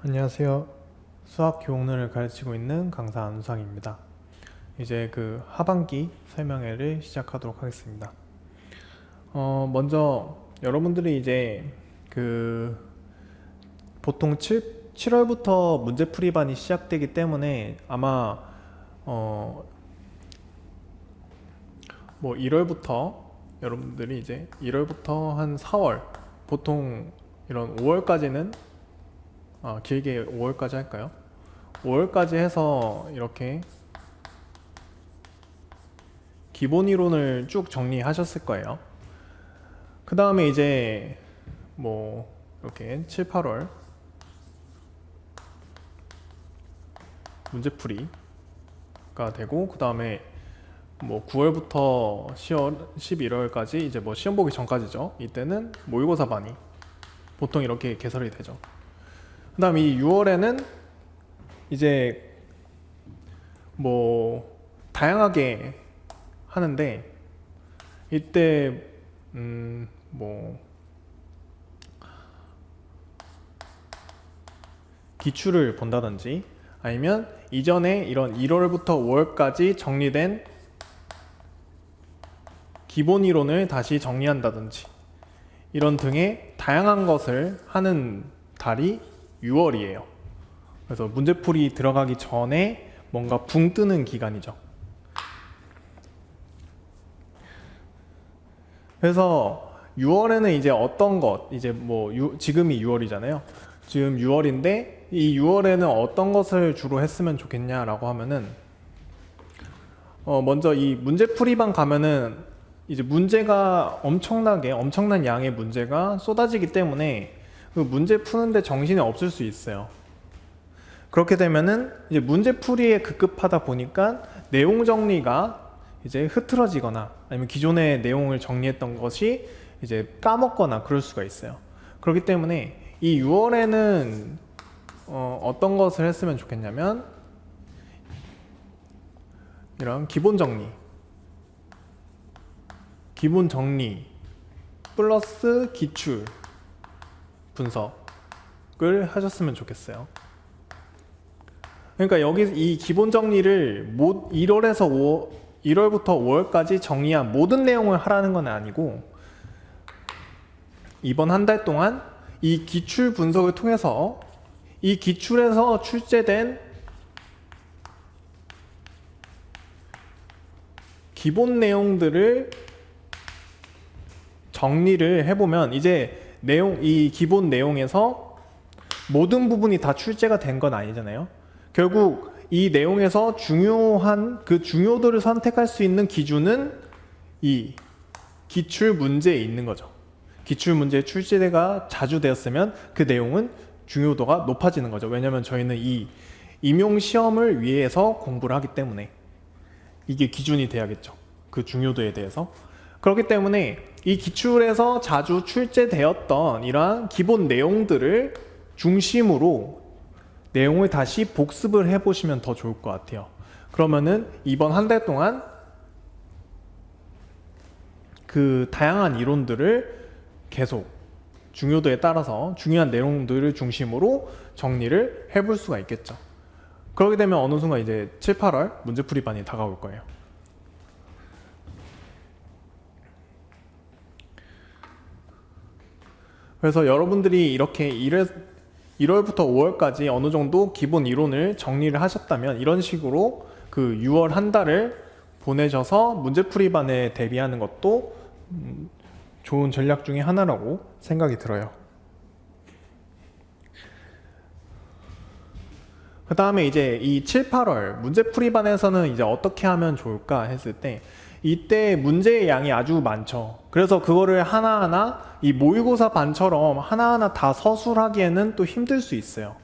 안녕하세요. 수학 교육론을 가르치고 있는 강사 안수상입니다. 이제 그 하반기 설명회를 시작하도록 하겠습니다. 어, 먼저 여러분들이 이제 그 보통 7, 7월부터 문제풀이반이 시작되기 때문에 아마 어, 뭐 1월부터 여러분들이 이제 1월부터 한 4월 보통 이런 5월까지는 아, 길게 5월까지 할까요? 5월까지 해서 이렇게 기본 이론을 쭉 정리하셨을 거예요. 그 다음에 이제 뭐 이렇게 7, 8월 문제풀이가 되고 그 다음에 뭐 9월부터 10월, 11월까지 이제 뭐 시험 보기 전까지죠. 이때는 모의고사 반이 보통 이렇게 개설이 되죠. 그 다음 이 6월에는 이제 뭐 다양하게 하는데 이때 음뭐 기출을 본다든지 아니면 이전에 이런 1월부터 5월까지 정리된 기본 이론을 다시 정리한다든지 이런 등의 다양한 것을 하는 달이 6월이에요. 그래서 문제풀이 들어가기 전에 뭔가 붕 뜨는 기간이죠. 그래서 6월에는 이제 어떤 것, 이제 뭐 유- 지금이 6월이잖아요. 지금 6월인데 이 6월에는 어떤 것을 주로 했으면 좋겠냐라고 하면은 어 먼저 이 문제풀이방 가면은 이제 문제가 엄청나게 엄청난 양의 문제가 쏟아지기 때문에 그 문제 푸는데 정신이 없을 수 있어요. 그렇게 되면은 이제 문제 풀이에 급급하다 보니까 내용 정리가 이제 흐트러지거나 아니면 기존의 내용을 정리했던 것이 이제 까먹거나 그럴 수가 있어요. 그렇기 때문에 이 6월에는 어, 어떤 것을 했으면 좋겠냐면 이런 기본 정리, 기본 정리 플러스 기출 분석을 하셨으면 좋겠어요. 그러니까 여기 이 기본 정리를 모 1월에서 5 1월부터 5월까지 정리한 모든 내용을 하라는 건 아니고 이번 한 달 동안 이 기출 분석을 통해서 이 기출에서 출제된 기본 내용들을 정리를 해보면 이제 내용 이 기본 내용에서 모든 부분이 다 출제가 된 건 아니잖아요. 결국 이 내용에서 중요한 그 중요도를 선택할 수 있는 기준은 이 기출 문제에 있는 거죠. 기출 문제 출제가 자주 되었으면 그 내용은 중요도가 높아지는 거죠. 왜냐하면 저희는 이 임용 시험을 위해서 공부를 하기 때문에 이게 기준이 돼야겠죠. 그 중요도에 대해서. 그렇기 때문에 이 기출에서 자주 출제되었던 이러한 기본 내용들을 중심으로 내용을 다시 복습을 해보시면 더 좋을 것 같아요. 그러면은 이번 한 달 동안 그 다양한 이론들을 계속 중요도에 따라서 중요한 내용들을 중심으로 정리를 해볼 수가 있겠죠. 그렇게 되면 어느 순간 이제 7, 8월 문제풀이반이 다가올 거예요. 그래서 여러분들이 이렇게 1회, 1월부터 5월까지 어느 정도 기본 이론을 정리를 하셨다면 이런 식으로 그 6월 한 달을 보내셔서 문제풀이반에 대비하는 것도 음, 좋은 전략 중에 하나라고 생각이 들어요. 그 다음에 이제 이 7, 8월 문제풀이반에서는 이제 어떻게 하면 좋을까 했을 때 이때 문제의 양이 아주 많죠. 그래서 그거를 하나하나 이 모의고사 반처럼 하나하나 다 서술하기에는 또 힘들 수 있어요.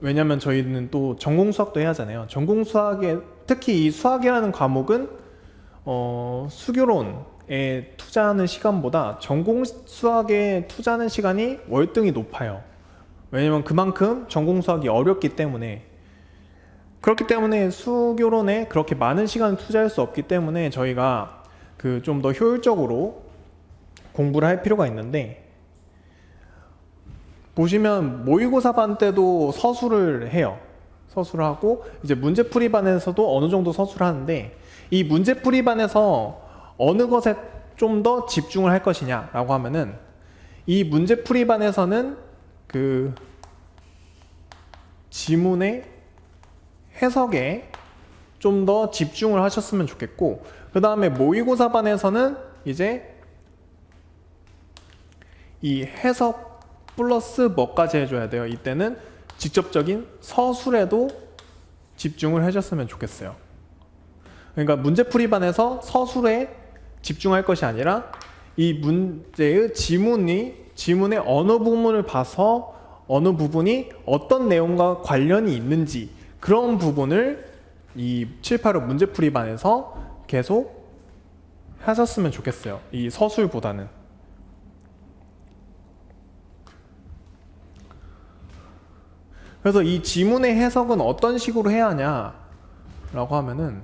왜냐면 저희는 또 전공 수학도 해야 하잖아요. 전공 수학에 특히 이 수학이라는 과목은 어, 수교론에 투자하는 시간보다 전공 수학에 투자하는 시간이 월등히 높아요. 왜냐면 그만큼 전공 수학이 어렵기 때문에 그렇기 때문에 수교론에 그렇게 많은 시간을 투자할 수 없기 때문에 저희가 그 좀 더 효율적으로 공부를 할 필요가 있는데 보시면 모의고사반 때도 서술을 해요. 서술을 하고 이제 문제풀이반에서도 어느 정도 서술을 하는데 이 문제풀이반에서 어느 것에 좀 더 집중을 할 것이냐라고 하면은 이 문제풀이반에서는 그 지문의 해석에 좀 더 집중을 하셨으면 좋겠고 그 다음에 모의고사반에서는 이제 이 해석 플러스 뭐까지 해줘야 돼요. 이때는 직접적인 서술에도 집중을 하셨으면 좋겠어요. 그러니까 문제풀이반에서 서술에 집중할 것이 아니라 이 문제의 지문이 지문의 어느 부분을 봐서 어느 부분이 어떤 내용과 관련이 있는지 그런 부분을 이 7, 8호 문제풀이반에서 계속 하셨으면 좋겠어요. 이 서술보다는. 그래서 이 지문의 해석은 어떤 식으로 해야 하냐 라고 하면은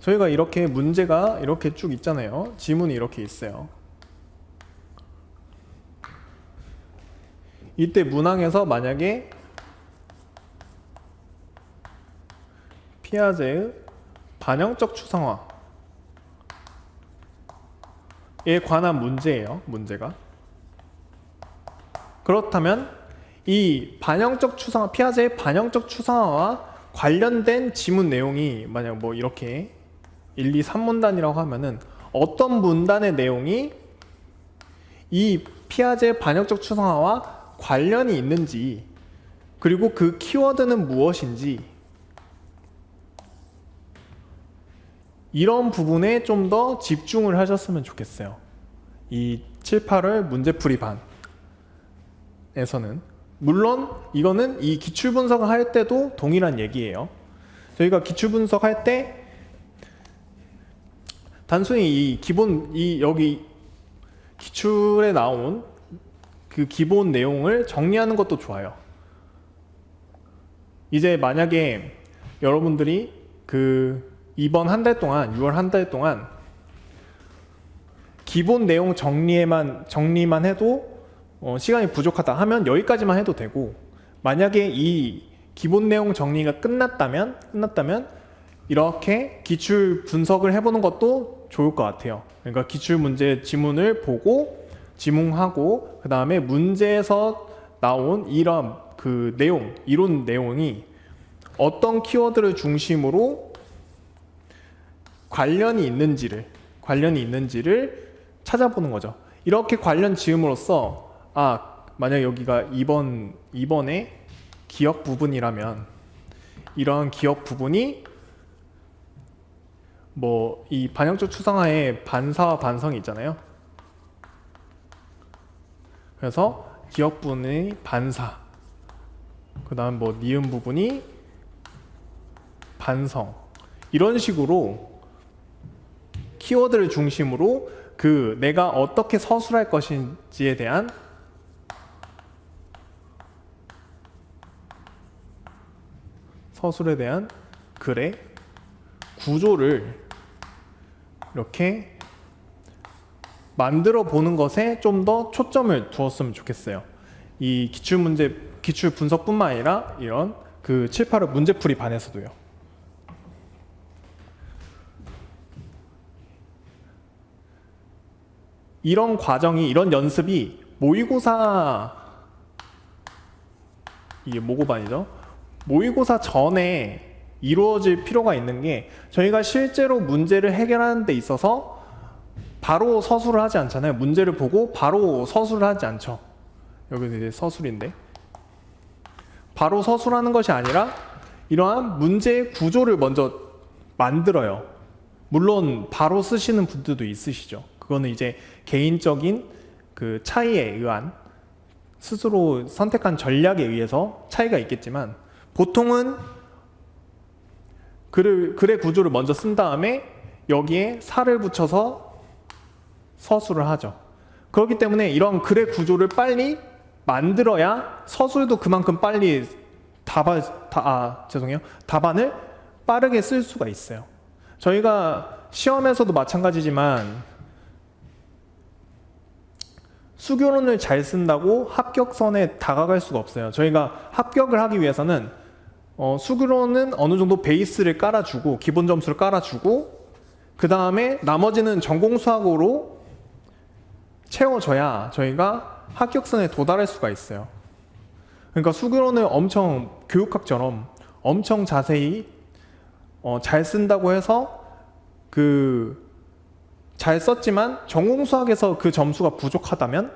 저희가 이렇게 문제가 이렇게 쭉 있잖아요. 지문이 이렇게 있어요. 이때 문항에서 만약에 피아제의 반영적 추상화에 관한 문제예요. 문제가. 그렇다면 이 반영적 추상화, 피아제의 반영적 추상화와 관련된 지문 내용이 만약 뭐 이렇게 1, 2, 3문단이라고 하면은 어떤 문단의 내용이 이 피아제 반역적 추상화와 관련이 있는지 그리고 그 키워드는 무엇인지 이런 부분에 좀 더 집중을 하셨으면 좋겠어요. 이 7, 8월 문제풀이 반에서는 물론 이거는 이 기출 분석을 할 때도 동일한 얘기예요. 저희가 기출 분석 할 때 단순히 이 기본 이 여기 기출에 나온 그 기본 내용을 정리하는 것도 좋아요. 이제 만약에 여러분들이 그 이번 한 달 동안 6월 한 달 동안 기본 내용 정리에만 정리만 해도 어, 시간이 부족하다 하면 여기까지만 해도 되고 만약에 이 기본 내용 정리가 끝났다면 끝났다면 이렇게 기출 분석을 해보는 것도 좋을 것 같아요. 그러니까 기출 문제 지문을 보고 지문하고 그 다음에 문제에서 나온 이런 그 내용 이론 내용이 어떤 키워드를 중심으로 관련이 있는지를 관련이 있는지를 찾아보는 거죠. 이렇게 관련 지음으로써 아 만약 여기가 2번 2번의 기억 부분이라면 이러한 기억 부분이 뭐 이 반영적 추상화의 반사와 반성이 있잖아요. 그래서 기억 부분의 반사, 그 다음 뭐 니은 부분이 반성 이런 식으로 키워드를 중심으로 그 내가 어떻게 서술할 것인지에 대한 서술에 대한 글의 구조를 이렇게 만들어 보는 것에 좀 더 초점을 두었으면 좋겠어요. 이 기출 문제, 기출 분석뿐만 아니라 이런 그 7, 8월 문제풀이 반에서도요. 이런 과정이 이런 연습이 모의고사 이게 모고반이죠. 모의고사 전에 이루어질 필요가 있는 게 저희가 실제로 문제를 해결하는 데 있어서 바로 서술을 하지 않잖아요. 문제를 보고 바로 서술을 하지 않죠. 여기서 이제 서술인데 바로 서술하는 것이 아니라 이러한 문제의 구조를 먼저 만들어요. 물론 바로 쓰시는 분들도 있으시죠. 그거는 이제 개인적인 그 차이에 의한 스스로 선택한 전략에 의해서 차이가 있겠지만 보통은 글을, 글의 구조를 먼저 쓴 다음에 여기에 살을 붙여서 서술을 하죠. 그렇기 때문에 이런 글의 구조를 빨리 만들어야 서술도 그만큼 빨리 답안, 다, 아, 죄송해요. 답안을 빠르게 쓸 수가 있어요. 저희가 시험에서도 마찬가지지만 수교론을 잘 쓴다고 합격선에 다가갈 수가 없어요. 저희가 합격을 하기 위해서는 어, 수교론은 어느 정도 베이스를 깔아주고 기본 점수를 깔아주고 그 다음에 나머지는 전공 수학으로 채워져야 저희가 합격선에 도달할 수가 있어요. 그러니까 수교론을 엄청 교육학처럼 엄청 자세히 어, 잘 쓴다고 해서 그 잘 썼지만 전공 수학에서 그 점수가 부족하다면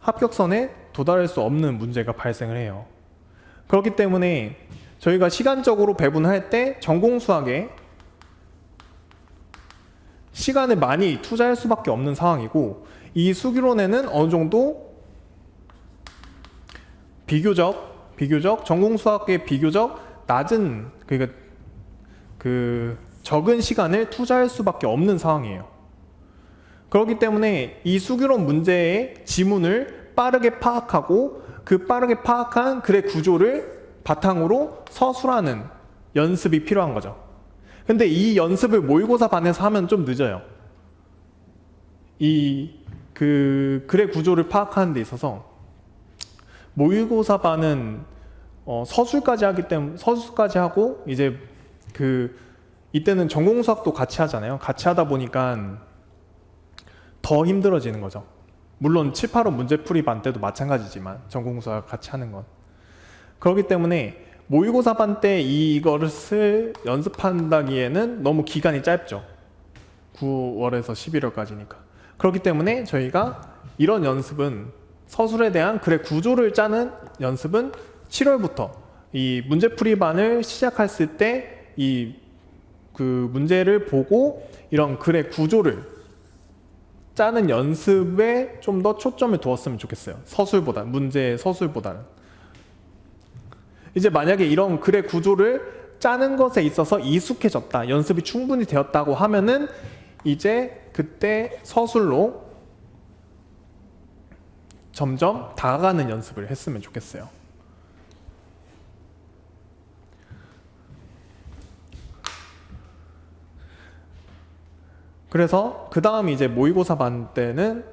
합격선에 도달할 수 없는 문제가 발생을 해요. 그렇기 때문에 저희가 시간적으로 배분할 때 전공 수학에 시간을 많이 투자할 수밖에 없는 상황이고 이 수기론에는 어느 정도 비교적 비교적 전공 수학에 비교적 낮은 그러니까 그 적은 시간을 투자할 수밖에 없는 상황이에요. 그렇기 때문에 이 수기론 문제의 지문을 빠르게 파악하고 그 빠르게 파악한 글의 구조를 바탕으로 서술하는 연습이 필요한 거죠. 근데 이 연습을 모의고사 반에서 하면 좀 늦어요. 이 그 글의 구조를 파악하는 데 있어서 모의고사 반은 어, 서술까지 하기 때문에 서술까지 하고 이제 그 이때는 전공 수학도 같이 하잖아요. 같이 하다 보니까 더 힘들어지는 거죠. 물론 7, 8호 문제풀이 반 때도 마찬가지지만 전공 수학 같이 하는 건 그렇기 때문에 모의고사 반 때 이것을 연습한다기에는 너무 기간이 짧죠. 9월에서 11월까지니까. 그렇기 때문에 저희가 이런 연습은 서술에 대한 글의 구조를 짜는 연습은 7월부터 이 문제풀이 반을 시작했을 때 이 그 문제를 보고 이런 글의 구조를 짜는 연습에 좀 더 초점을 두었으면 좋겠어요. 서술보다 문제 서술보다는 이제 만약에 이런 글의 구조를 짜는 것에 있어서 익숙해졌다, 연습이 충분히 되었다고 하면은 이제 그때 서술로 점점 다가가는 연습을 했으면 좋겠어요. 그래서 그 다음 이제 모의고사 반 때는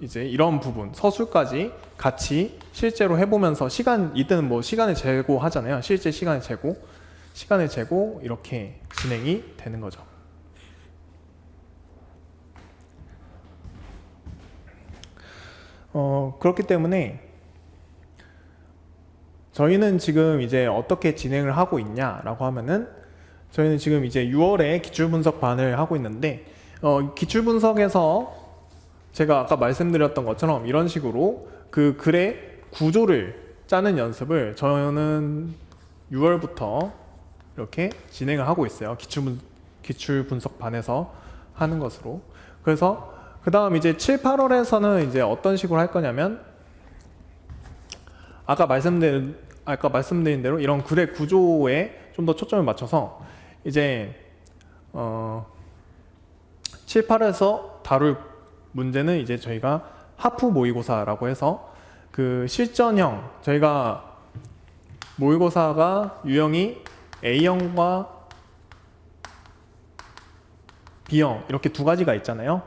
이제 이런 부분 서술까지 같이 실제로 해보면서 시간 이때는 뭐 시간을 재고 하잖아요. 실제 시간을 재고 시간을 재고 이렇게 진행이 되는 거죠. 어 그렇기 때문에 저희는 지금 이제 어떻게 진행을 하고 있냐라고 하면은 저희는 지금 이제 6월에 기출 분석 반을 하고 있는데 어, 기출 분석에서 제가 아까 말씀드렸던 것처럼 이런 식으로 그 글의 구조를 짜는 연습을 저는 6월부터 이렇게 진행을 하고 있어요. 기출, 분, 기출 분석 반에서 하는 것으로. 그래서 그 다음 이제 7, 8월에서는 이제 어떤 식으로 할 거냐면 아까 말씀드린 아까 말씀드린 대로 이런 글의 구조에 좀 더 초점을 맞춰서 이제 어 7, 8에서 다룰 문제는 이제 저희가 하프 모의고사라고 해서 그 실전형 저희가 모의고사가 유형이 A형과 B형 이렇게 두 가지가 있잖아요.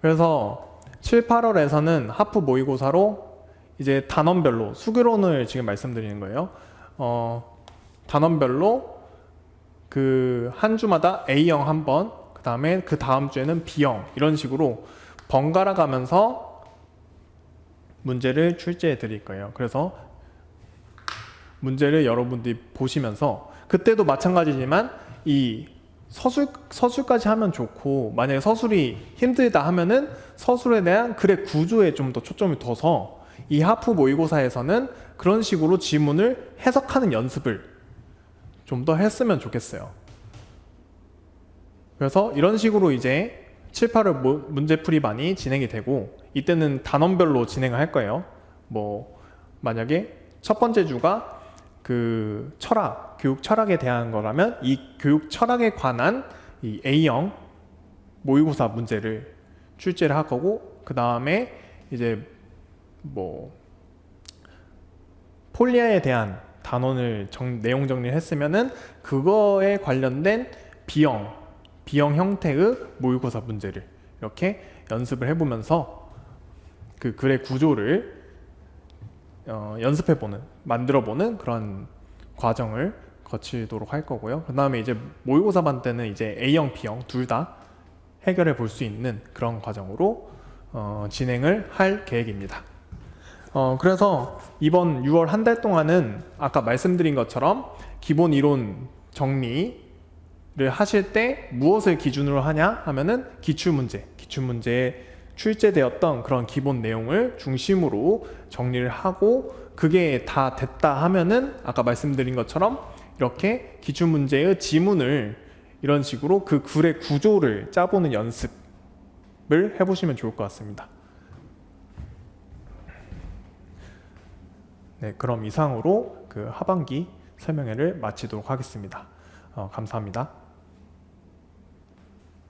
그래서 7, 8월에서는 하프 모의고사로 이제 단원별로 수교론을 지금 말씀드리는 거예요. 어, 단원별로 그 한 주마다 A형 한 번, 그 다음에 그 다음 주에는 B형 이런 식으로 번갈아 가면서 문제를 출제해 드릴 거예요. 그래서 문제를 여러분들이 보시면서 그때도 마찬가지지만 이 서술 서술까지 하면 좋고 만약에 서술이 힘들다 하면은 서술에 대한 글의 구조에 좀 더 초점을 둬서 이 하프 모의고사에서는 그런 식으로 지문을 해석하는 연습을 좀 더 했으면 좋겠어요. 그래서 이런 식으로 이제 7, 8월 문제풀이 많이 진행이 되고 이때는 단원별로 진행을 할 거예요. 뭐 만약에 첫 번째 주가 그 철학, 교육 철학에 대한 거라면 이 교육 철학에 관한 이 A형 모의고사 문제를 출제를 할 거고 그 다음에 이제 뭐 폴리아에 대한 단원을 정, 내용 정리를 했으면은 그거에 관련된 B형 B형 형태의 모의고사 문제를 이렇게 연습을 해보면서 그 글의 구조를 어, 연습해보는, 만들어보는 그런 과정을 거치도록 할 거고요. 그 다음에 이제 모의고사 반 때는 이제 A형, B형 둘 다 해결해 볼 수 있는 그런 과정으로 어, 진행을 할 계획입니다. 어, 그래서 이번 6월 한 달 동안은 아까 말씀드린 것처럼 기본 이론 정리 를 하실 때 무엇을 기준으로 하냐 하면은 기출 문제, 기출 문제에 출제되었던 그런 기본 내용을 중심으로 정리를 하고 그게 다 됐다 하면은 아까 말씀드린 것처럼 이렇게 기출 문제의 지문을 이런 식으로 그 글의 구조를 짜보는 연습을 해보시면 좋을 것 같습니다. 네, 그럼 이상으로 그 하반기 설명회를 마치도록 하겠습니다. 어, 감사합니다.